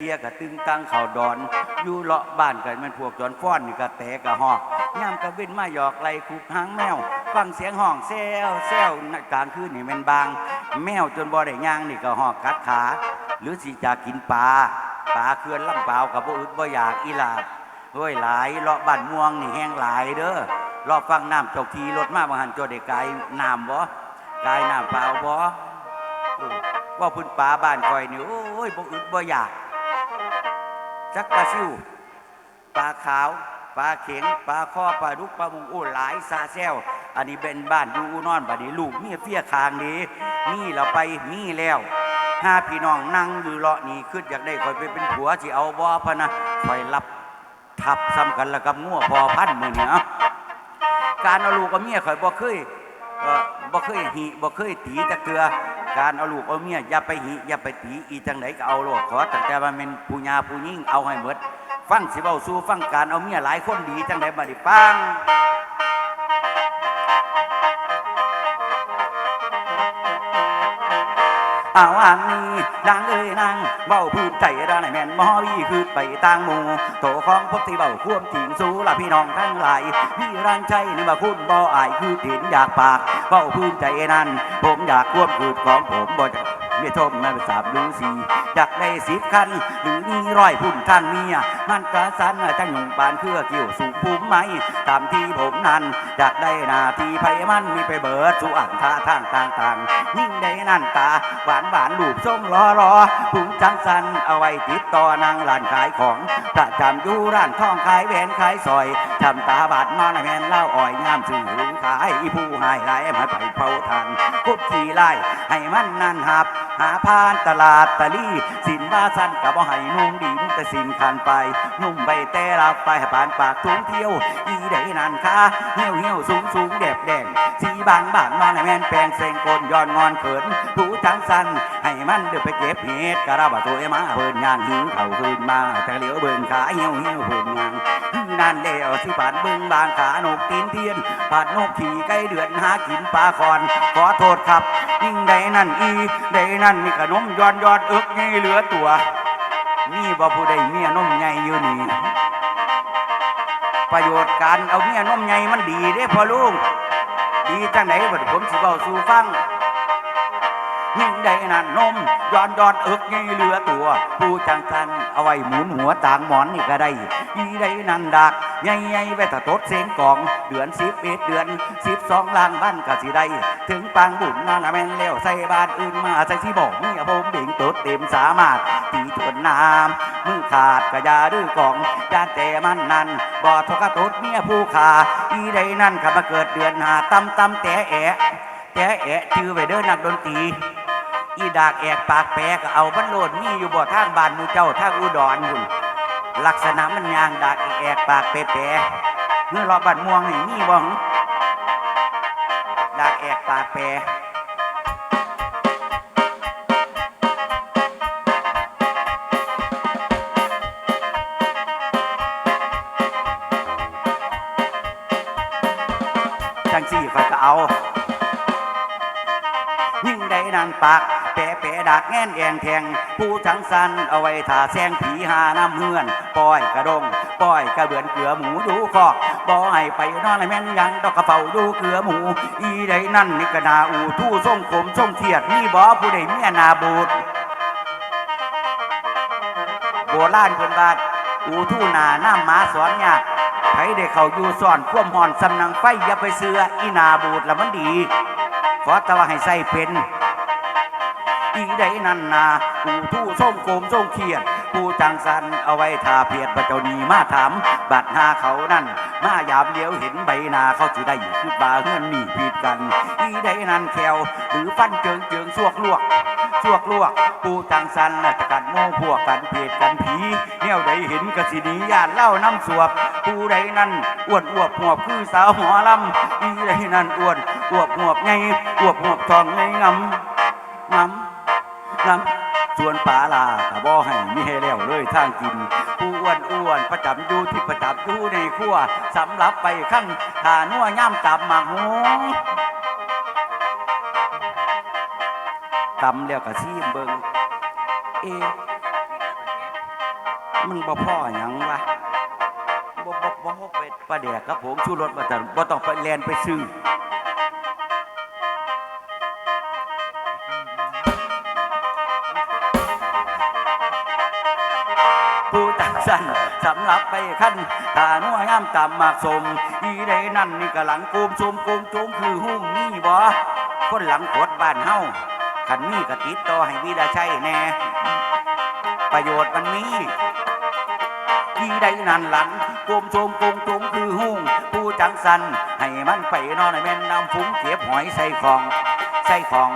เตียกะตึงตังเข่าดอน อยู่เลาะบ้านกันมันพวกจอนฟ้อนนี่กะแตกะหอกย่ามกะเว้นมาหยอกไหลคุกหางแมว ฟังเสียงห้องแซวแซวกลางคืนนี่มันบาง แมวจนบ่ได้ย่างนี่ก็หอกกัดขา หรือสิจะกินปลาปลาเคือนลำเปล่ากับบ่อึดบ่อยากอีหลาดเฮ้ยหลายเลาะบ้านม่วงนี่แห้งหลายเด้อรอบฟังน้ำเจ้าทีรถมาบางหันเจอได้กายน้ำบ่กายน้ำเปล่าบ่ว่าพุ่นปลาบ้านคอยนี่โอ้ยบ่อึดบ่อยาก จักปลาซิวปลาขาวปลาเข็งปลาข้อปลาดุกปลามุงโอ้หลายซาแซวอันนี้เป็นบ้านดูอูนอนบัดนี้ลูกนี่เฟี้ยคางนี้นี่เราไปนี่แล้วห้าพี่น้องนั่งอยู่เลาะนี่คืออยากได้คอยไปเป็นผัวสิเอาบ่พะนะคอยรับทับซ้ำกันแล้วกับงัวพอพันมือเนี่ยการเอาลูกกับเมียคอยบ่เคยเอ่อบ่เคยหิบ่เคยตีตะเกือ การเอาลูกเอาเมียอย่าไปหิอย่าไปตีอีจังไหนก็เอาหลดขอตั้งแต่ว่าเป็นผู้ญาผู้ยิ่งเอาให้หมดฟังสิเบาสู้ฟังการเอาเมียหลายคนดีจังไหนมาดิฟัง เอาอันนี้ดังเอ้ยนางเบาพื้นใจด้านไหนแม่นมอวีคือไปต่างหมู่โตของพบที่เบาควมถิงสู้ละพี่น้องทั้งหลายพี่รังใจนี่มาคุณบ่อายคือตินอยากปากเบาพื้นใจนั้น ผมอยากควบคืดของผมบ่จะ เมียชมไม่สาบดูสีอยากได้สิบคัน หรือมีร้อยพุ่นทางเมีย มันกระสันจังหยงปานเครือเกี่ยวสู่ภูมิไหมตามที่ผมนั้นอยากได้นาทีไพมันมีไปเบิดสู่อันท่าทางต่างๆ ยิ่งได้นั่นตา หวานหวานลูบส้มรอรอพุงจังสันเอาไว้ติดต่อนางร้านขายของประจำอยู่ร้านทองขายแหวนขายสอยทำตาบาดมาในแม่นเล่าอ่อยงามสื่อขายผู้หายหลมาไปเผาทานกุบขี่ไล่ให้มันนั่นหับ หาพานตลาดตะลี่สินว่าสั้นกับบ่ให้นุ่งดีนุ่งแต่สินคันไป นุ่มใบแต่รับไปหาปานปากทุ่งเที่ยว อีได้นานค่าเหี่ยวเหี่ยวสูงสูงแดบแดงสีบางบางนอนให้แม่นแปลงเซงกลย้อนงอนเขินผู้จังสันให้มันเดือไปเก็บเห็ดกระราบตัวมาเพิ่นยางหิวเข่าคืนมาแต่เหลียวเบิ่งขาเหี่ยวเหี่ยวเพิ่นยาง นั่นแล้วสิปานเบิ่งบางขานกตีนเทียนปาดนกขี่ไก่เดือนหากินปลาคอน ขอโทษครับ ยิ่งใดนั่นอีใดนั่นมีขนมย้อนยอดเอิกไงเหลือตัวนี่บ่ผู้ใดเมียนมใหญ่อยู่นี่ประโยชน์การเอาเมียนมใหญ่มันดีเด้พ่อลุงดีจังไหนบัดผมสิเว้าสู่ฟัง ยิ่งใดนั่นนมย้อนย้อนเอิกไงเหลือตัว ผู้จังสันเอาไว้หมุนหัวต่างหมอนนี่ก็ได้อีใดนั่นดักใหญ่ใหญ่ไว้ถ้าตดเสียงกอง เดือนสิบเอ็ดเดือนสิบสองล้านบ้านก็สิได้ ถึงปางบุญนั่นน่ะแม่นแล้ยวใส่บ้านอื่นมาใส่ที่บอกนี่ผมเบ่งตดเต็มสามารถตีทวนน้ำมือขาดกระยาดื้อกองยานแต่มันนั่นบ่ทกตดเมียผู้ขาอีใดนั่นขับมาเกิดเดือนหาตำตำแต่แอะแต่แอะชื่อไว้เด้อนักดนตรี อีดากแอกปากแปกเอาบันโลดมีอยู่บ่ทางบ้านมูเจ้าทางอุดรหุ่นลักษณะมันยางดากแอกปากแปแปเมื่อรอบันม่วงนี่มีบ่หึดากแอกปากแปจังสี่เขาจะเอา ยิ่งใดนานปาก แปะแปะดากแง่นแองแทงผู้จังสันเอาไว้ถ่าแซงผีหาน้ำเฮือนปล่อยกระดงปล่อยกระเบือนเกลือหมูดูคอกบ่ให้ไปนอนในแม่นยังดอกกระเป๋าดูเกลือหมู อีใดนั่นนี่กระนาอูทู่ส่งขมส่งเทียดนี่บ่ผู้ใดเมียนาบูดโบราณเพิ่นว่าอูทู่นาน้ำหมาสอนยากไผได้เขาอยู่ซ่อนควมหอนสำนังไฟอย่าไปเสืออีนาบูดละมันดีขอต่ว่าให้ใส่เป็น อีใดนั่นนาปูทู่ส้มโกมส้มเขียดปูจังสันเอาไว้ทาเพียรพระเจ้านีมาถามบัดหาเขานั่น มายามเลี้ยวเห็นใบนาเขาสิได้คือบาเฮือนหนีผิดกัน อีใดนั่นแควหรือฟันเจิงเจิงสวกลวกสวกลวกปูจังสันน่ะจะกันโม่พวกกันเพจกันผีแนวใดเห็นกสินีญาติเล่าน้ำสวบปูใดนั่นอ้วนอ้วบหัวคือสาวหัวลำอีใดนั่นอ้วนอ้วบหัวไงอ้วบหัวทองไงงำงำ งำส่วนป่าลาก็บ่ให้มีให้แล้วเลยทางกิน ผู้อ้วนอ้วนประจำอยู่ที่ประจำอยู่ในครัวสำหรับไปขั้นทานัวย่ำตับหมากหงตำแล้วก็ซีมเบิงเอ มันบ่พ่อหยังวะบ่บ่บ่บ่เป็ดปลาแดกครับผมชูรสมาแต่บ่ต้องไปแลนไปซื้อ หรับไปขั้นถ้านัวงามตามหมากสมอีใดนั่นนี่ก็หลังกูมชมกูมโจมคือหุ้มนี่บ่คนหลังกดบ้านเฮาขันมีก็ติดต่อให้วิดาชัยแน่ ประโยชน์มันมีที่ใดนั่นหลังกลมโจมกงจุมคือหุ่งผู้จังสันให้มันไปนอนในแม่น้ำฟุ้งเก็บหอยใส่ของใส่ของ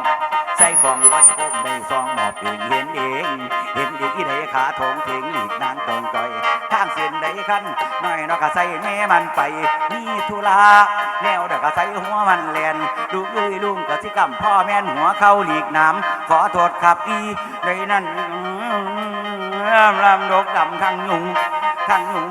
ใส่ของว้ก้มได้ซองหมอบเองเห็นเองเห็นดีที่ใดขาทงเถงหลีกนางตรงจอยทางเส้นใดขั้นน้อยนอกกะใส่แม่มันไปนี่ธุระแนวเด็กกะใส่หัวมันแลนลูกเอ้ยลุงกะสิกำพ่อแม่นหัวเข้าหลีกน้ำขอโทษครับอีใดนั่นลำดกดำทั้งยุงทั้งยุง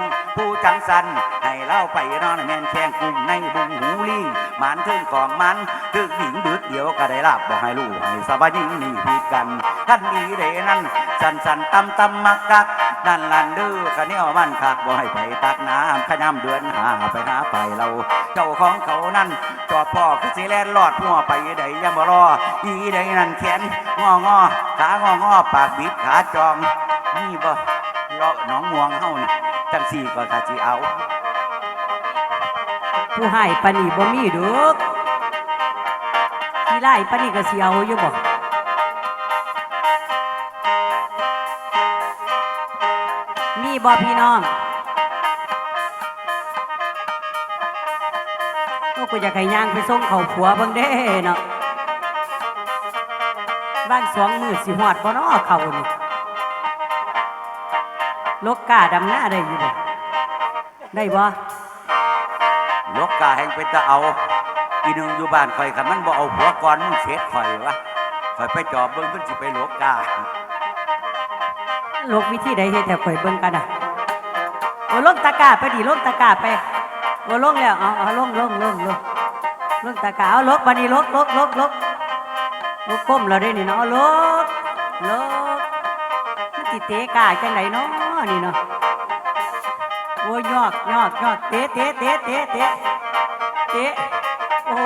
จังสันให้เล่าไปนอนแมนแข้งกุ้งในบุงหูลิงหมันถึงกองมันถึงหญิงบึดเดียวก็ได้ลาบบอกให้ลูกให้สบายยิ่งนี่พีกันท่านนี้เดนั่นสันสันตำตำมักกักนั่นลันดื้อกะเนี่ยวมันคักบ่ให้ไปตักน้ำขย้ำเดือนหาไปหาไปเรา เจ้าของเขานั่นจอดพ่อคือสิแลนลอดหัวไปใดยังบ่รออีใดนั่นแขนงองอขางองอปากบิดขาจองนี่บ่เลาะหน้องม่วงเฮานี่ จังสี่ก็กะสิเอา ผู้ให้ปานนีบ่มีดอกที่ไล่ปานนีก็สิเอาอยู่บ่มีบ่พี่น้องโอ้กูอยากให้ย่างไปส่งเขาผัวเบิ่งเด้เนาะบ้านสองมือสิหอดบ่นาะเขานี่ ลกกาดำหน้าได้อยู่บ่ได้บ่ลกกาแห่งเป็นตะเอาอีหนึงอยู่บ้านข่อยคันมันบ่เอาผัวก่อนมึงเสียข่อยวะข่อยไปจอบเบิ่งเพิ่นสิไปลกกาลกวิธีใดเฮ็ดแต่ข่อยเบิ่งกันอะโอ้ลงตะกร้าไปดิลงตะกร้าไปโอ้ลงแล้วเอาเอาลงลงลงลงลงตะกร้าเอาลกบัดนี้ลกลกลกลกลกก้มเราได้นี่เนาะเอาลกลกมัน สิเตะกาจังไดเนาะนี่เนาะโอ้ยยอกยอกยอกเตะเตะเตะเตะเตะเตะโอ้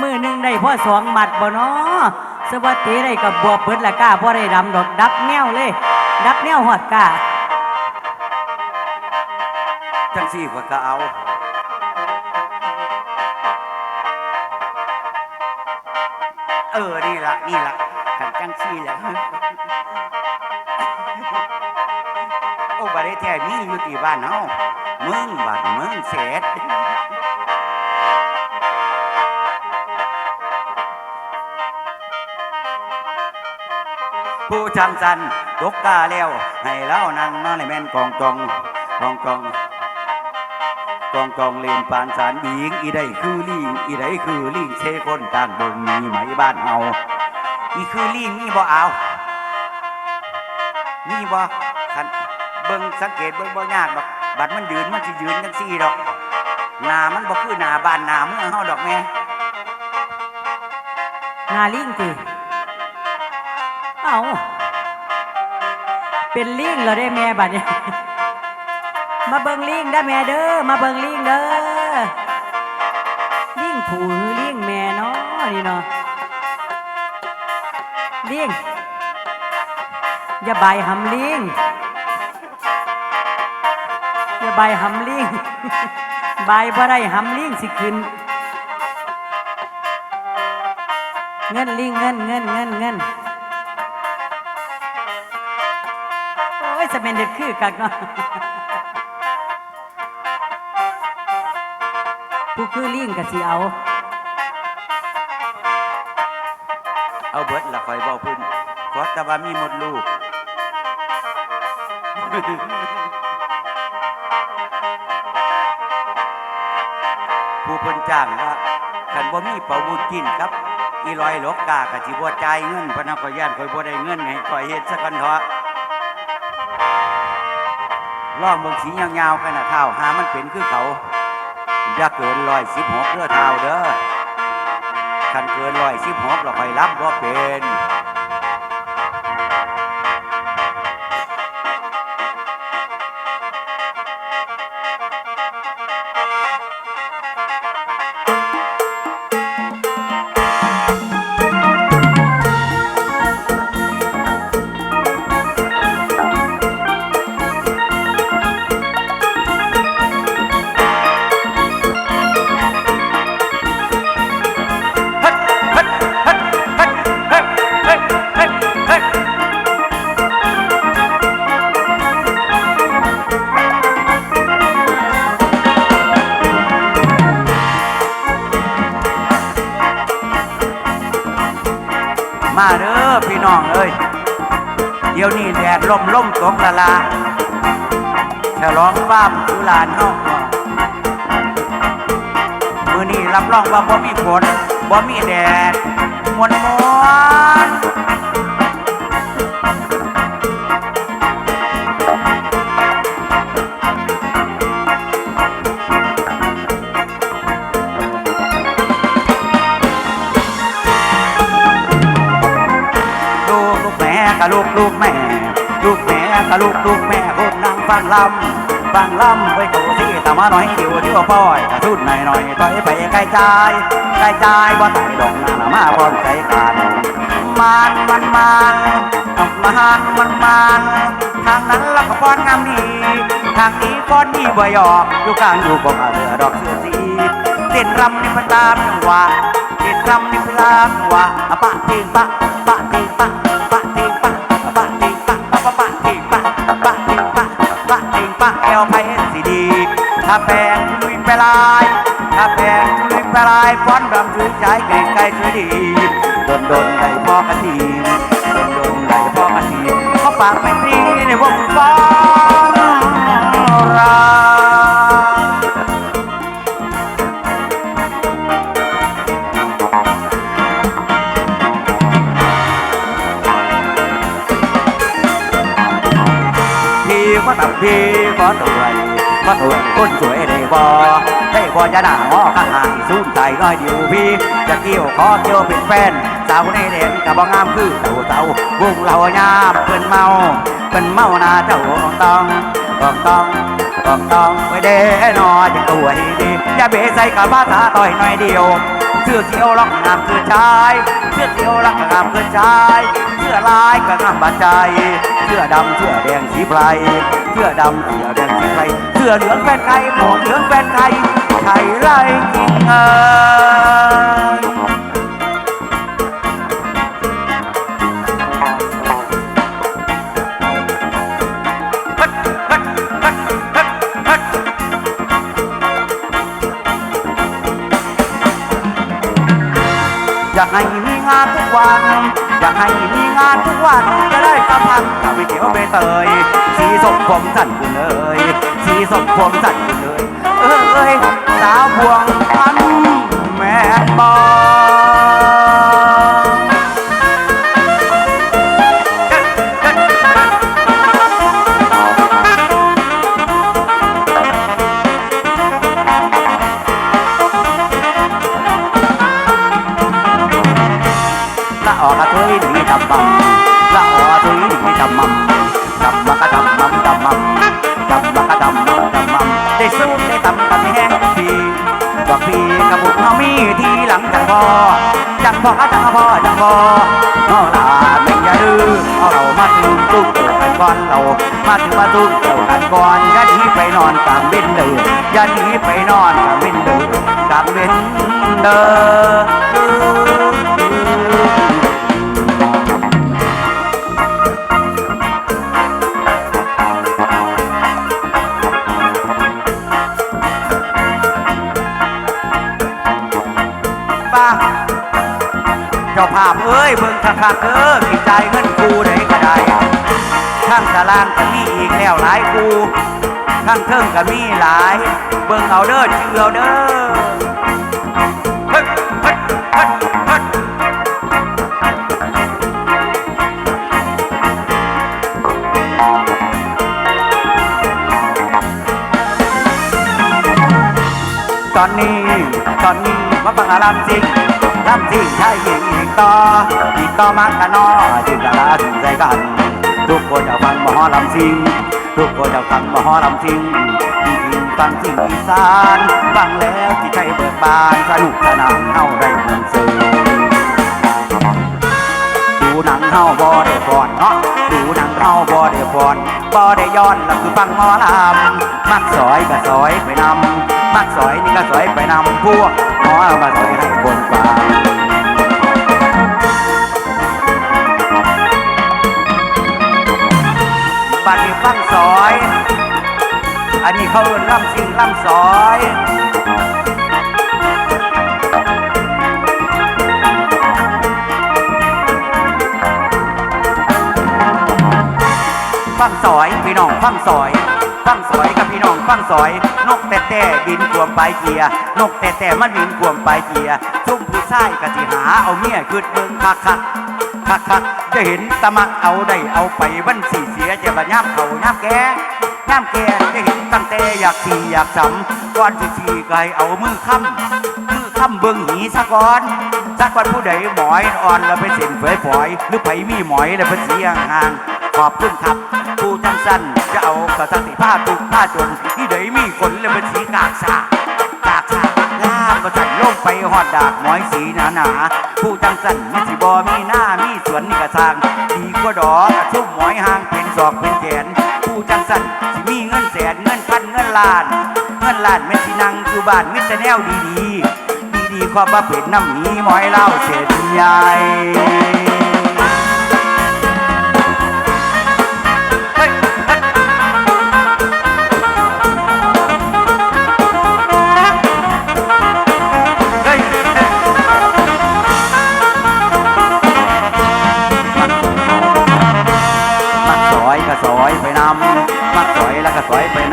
มือหนึ่งได้พ่อสองหมัดบ่เนาะสวัสดีได้กับบวบเบิดละก้าพ่อได้ดำดอกดับแนวเลย ดับแนวหอดก้าจังสี่ก็ก็เอา เออ นี่ละนี่ละขันจังสี่แหละโอ้บาได้แท้นี่อยู่ที่บ้านเฮามึงบัดมึงเสร็จผู้ชังสันตกกาแล้ว ให้เล่านั่งนอนในแม่นกองจองกองจอง กองจองเลนปานสารบิงอีได้คือลิงอีได้คือลิงเชคนต่างบงมีไหมบ้านเฮาอีคือลิงนี่บ่เอานี่บ่คันเบิ่งสังเกตเบิ่งบ่ยากดอก บัดมันยืนมันสิยืนจังซี่ดอกหน้ามันบ่คือหน้าบ้านหน้าเมืองเฮาดอกแม่หนาลิงติเอาเป็นลิงเหรอได้แม่บัดเนี่ย มาเบิงลิงได้แม่เด้อ มาเบิงลิงเด้อ ลิงผูหรือลิงแม่เนาะนี่เนาะลิงอย่าใบหำลิงอย่าใบหำลิงใบบ่ได้หำลิงสิขึ้นเงินลิงเงินเงินเงินเงินโอ้ยจะเป็นเด็ดคือกักเนาะ ผู้คือลิงก็สิเอาเอาเบิดละคอยบ่พุ่นขอแต่ว่ามีหมดลูก ผู้เพิ่นจ้างว่าคันบ่มีเป่าบุญกินครับ อีลอยหลกกาก็สิบ่จ่ายเงินพนักข่อยย่านข่อยบ่ได้เงินให้ข่อยเฮ็ดสักกันเถอะลองเบิ่งสียาวๆกันน่ะเท้าหามันเป็นคือเขา อย่าเกินลอยสิบหกเด้อเท้าเด้อคันเกินร้อยสิบหกเราคอยรับบ่เป็น รับรองว่าบ่มีฝนบ่มีแดดมวนมวนลูกลูกแม่กับลูกลูกแม่ ลูกแม่กับลูกลูกแม่คนนั่งฟังลำ ฟังลำไว้โกที่ตามาหน่อยเดียวเดียวป้อยกระทุ่นหน่อยหน่อยถอยไปไกลใจไกลใจบ่ไต่ดอกนามาพร้อมใจกันมันมันมันมันมันมันทางนั้นละก็ป้อนงามดีทางนี้ป้อนดีบ่ยอกอยู่กลางอยู่บ่มาเรือดอกเสือสีเต้นรำนี่มันตามจังหวะเต้นรำนี่มันตามจังหวะปะเติงปะปะเติงปะาแปลงลุยไปลายถ้าแปลงลุยไปลายฟ้อนรำถือใจไก่ไก่ถือดีโดนโดนไก่พ่อกระทีโดนโดนไก่พ่อกระทีเขาปากไม่ตรีในวงฟ้อนรำพี่ก็ตับพี่ก็ตัวย ก็ตัวยคนสวยได้บ่ได้บ่จะด่าง้อข้าหายสูนใจน้อยเดียวพี่จะเกี่ยวขอเกี่ยวเป็นแฟน สาวในเด่นกับบ่งามคือเต่าเต่าวงเรายามเพิ่นเมาเพิ่นเมาหน้าเจ้าต้องต้องต้องต้องต้องไว้เด้นอจะตัวให้ดีอย่าเบใส่กับภาษาต่อยหน่อยเดียวเสื้อเขียวรักงามคือชายเสื้อเขียวรักงามคือชาย อลายก็งามบาดใจเสื้อดำเสื้อแดงสีไพรเสื้อดำเสื้อแดงสีไพรเสื้อเหลืองแฟนใครหมวกเหลืองแฟนใครไทยไรจริงเอ่อยากให้มีงานทุกวัน อยากให้ มีงานทุกวันจะได้กำพังกับไปเขียวไปเตยสีสมผมสั่นคุณเลยสีสมผมสั่นคุณเลยเออเอ้ยสาวพวง เรามาถึงมาตุ้มเกี่ยวกันก่อนย่าหนีไปนอนกลางเว้นเดืออย่าหนีไปนอนกลางเว้นเดือกลางเว้นเดอบ้างเจ้าภาพเอ้ยเบิ่งคักๆเด้อ ข้างตารางก็มีอีกแล้วหลายกูข้างเทิงก็มีหลาย เบิ่งเอาเด้อเชื่อเอาเด้อเฮ้ยเฮ้ยเฮ้ยเฮ้ยตอนนี้ตอนนี้มาฟังอารามจริงลำสิ่งชายหญิงอีกต่ออีกต่อมากกันนอจึงกะลาถึงใจกัน ทุกคนจะฟังมหอลำซิงทุกคนจะฟังมหอลำซิงอีกินฟังสิ่งอีสานฟังแล้วที่ใจเบิกบานสนุกสนานเฮาได้เงินซื้อดูหนังเฮาบ่ได้ฟอนเนาะดูหนังเฮาบ่ได้ฟอนบ่ได้ย้อนแล้วคือฟังหมอลำมักสอยก็สอยไปนำมักสอยนี่ก็สอยไปนำพวกหมอมาสอยให้คนฟัง บัดนี้ฟังสอย อันนี้เขาเอิ้นล่ำซิงล่ำสอยฟังสอยพี่น้องฟังสอยฟังสอยกับพี่น้องฟังสอย นกแต่แต่บินขวมปลายเกียร์นกแต่แต่มันบินขวมปลายเกียร์ซุ่มผู้ชายกะสิหาเอาเมียขึ้นเบิ่งคักคัก คักคักจะเห็นตะมักเอาได้เอาไปวันสี่เสียจะบะย่ำเขาย่ำแกย่ำแกจะเห็นตั้งแต่อยากขี่อยากสำก่อนสิขี่ก็ให้เอามือค้ำมือค้ำเบิ่งหีซะก่อนสักวันผู้ใดหมอยอ่อนแล้วไปเส้นเฟยฝอย หรือไผมีหมอยแล้วไปเสียงห่างขอบคุณครับผู้จังสั้นจะเอากระสังติผ้าตุกผ้าจนที่ใดมีคนแล้วไปสีกากสากากสาลา ประสันลงไปหอดดากหมอยสีหนาหนาผู้จังสั่นมีสิบอมีหน้ามีสวนนี่กระทางดีกว่าดอกกระชุ่มหมอยหางเป็นศอกเป็นแขนผู้จังสั่นสิมีเงินแสนเงินพันเงินล้าน เงินล้านไม่นสินังอยู่บ้านมิตรแนวดีดีดีๆความว่าเป็นน้ำหมีหมอยเล่าเศษใหญ่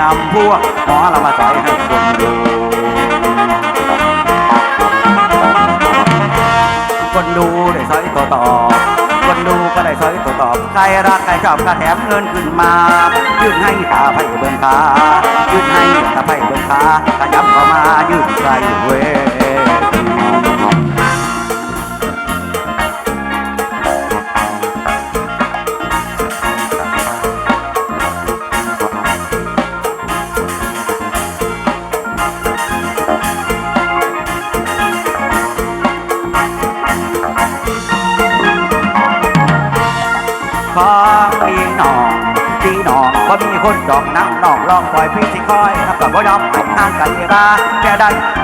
นำพวกหมอเรามาสอยให้คนดู คนดูได้สอยต่อต่อ คนดูก็ได้สอยต่อต่อใครรักใครชอบก็แถมเงินขึ้นมา ยืดให้ตาไผ่เบิ่งขายืดให้ตาไผ่เบิ่งขาขยับเข้ามายืดใส่เว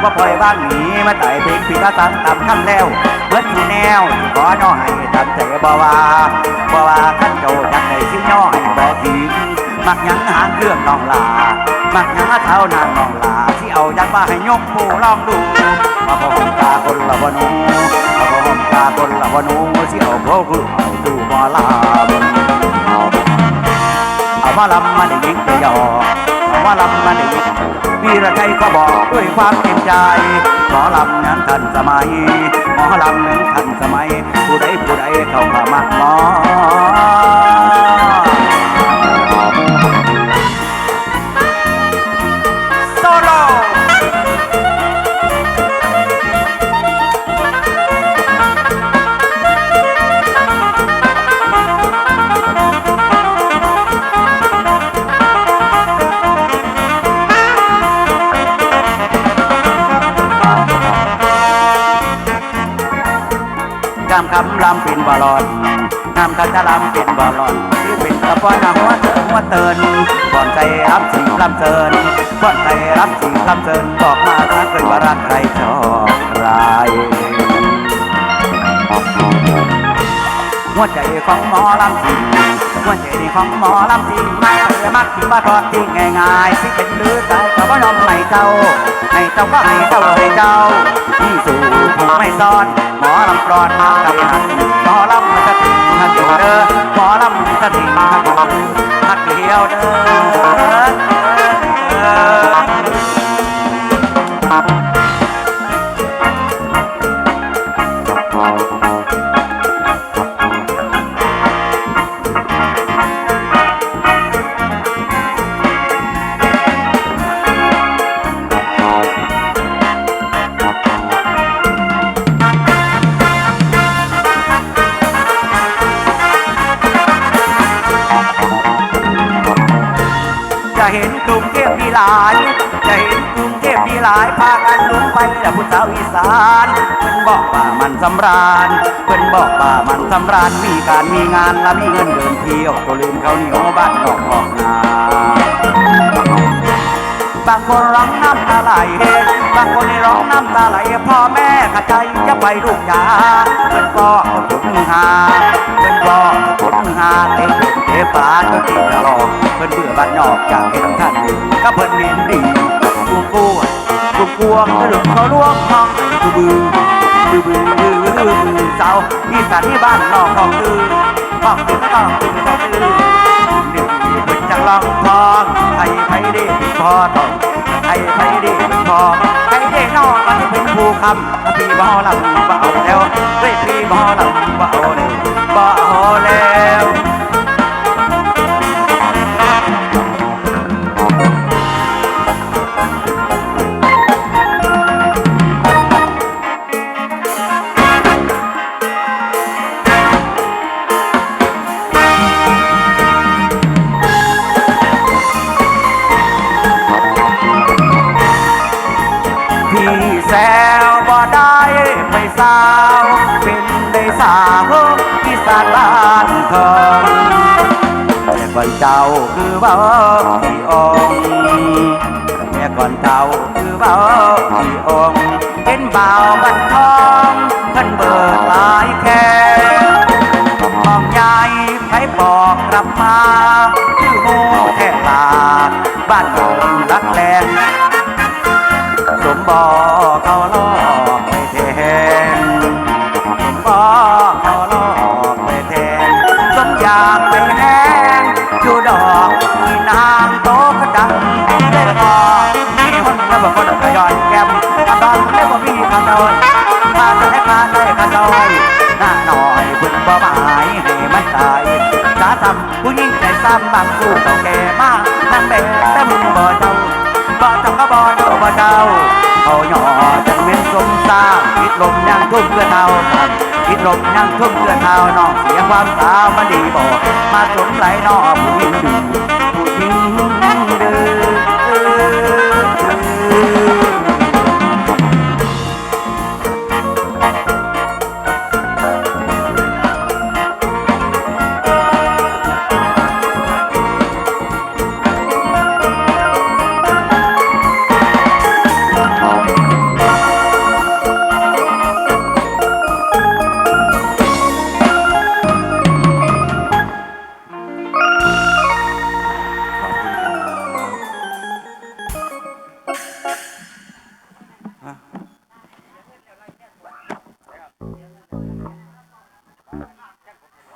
ว่าปล่อยบ้านหนีมาไต่เพลงพี่ตาตังตามคำแล้วเมื่อทูแนวขอน้อยทำใจบ่ว่าบ่ว่าขั้นโจจักได้ชิ้นย่อยบ่ทิ้งมักยังหางเครื่องน้องลา มักยังเท้านางน้องลา ที่เอายันมาให้ยกผู้ลองดูมาพบตาคนละวนูมาพบตาคนละวนูที่เอาพวกคือเอาดูมาลาเอามาลำมาได้ยิงแต่ยอ อลำมาได้ยิงวีระชัยก็บอกด้วยความเต็มใจหมอลำนั้นทันสมัยหมอลำนั้นทันสมัย ผู้ใดผู้ใดเข้ามามักหมอ กำคำลำเป็นบอลอนนำคำจะลำเป็นบอลอนที่เป็นกระปอนหัวเตินหัวเตินก่อนใจรับสิ่งลำเตินก่อนใจรับสิ่งลำเตินบอกมารักเลยว่ารักใครชอบใครหัวใจของหมอลำจริงหัวใจของหมอลำจริงไม่เคยมักที่มาทอดทิ้งง่ายๆที่เป็นหรือใจก็บ่ยอมให้เจ้าให้เจ้าก็ให้เจ้าให้เจ้า สู่ผู้ไม่ซ่อนหมอลำปลอดมากับหันหมอลำมันจะถึงหันอยู่เด้อหมอลำมันจะถึงหันอยู่เด้อหักเดียวเด้อำราญมีการมีงานและมีเงินเดินเที่ยวก็ลืมเขาเหนียวบ้านนอกออกนาบางคนร้องน้ำตาไหลบางคนร้องน้ำตาไหลพ่อแม่ขัดใจจะไปลูกยาเพิ่นก็ผลหาเพิ่นก็ผลหาเตะเตะฟ้าจนตีตลอดเพิ่นเบื่อบ้านนอกจากเห็นท่านอยู่ก็เพิ่นเห็นดีกูกลัวกูกลัวกระดูกเขาล่วงห้องกูบือบือ บือบือบือบือเสาอีสานที่บ้านนอกของดื้อห้องดื้อก็ต้องดื้อก็ต้องตื้อเด็กเป็นจังลองทองไทยไทยเด็กพอต้องไทยไทยเด็กพอไทยเด็กนอกมันเป็นผู้คำพี่บ่ลำบ่เอาแล้วเฮ้ยพี่บ่ลำบ่เอาเลยบ่เอาแล้ว มาคือโมแค่ลาบ้านโดนรักแรงสมบอเขาลอกไปแทนสมบอเขาลอกไปแทนสมอยากไปแห้งจูดอกมีนางโตกระดังได้พอมีคนแล้วบอกคนทยอยำบางสู้เก่าแก่มากนั่งแบบแต่มึงบ่เจ้าบ่เจ้าก็บ่เจ้าบ่เจ้าเอาหย่อจังเม็นสมสร้างคิดลมยังทุ่มเพื่อเท้ากันคิดลมยังทุ่มเพื่อเท้าน้องเสียความสาวมันดีบ่มาสมไหลน้อผู้หญิงดู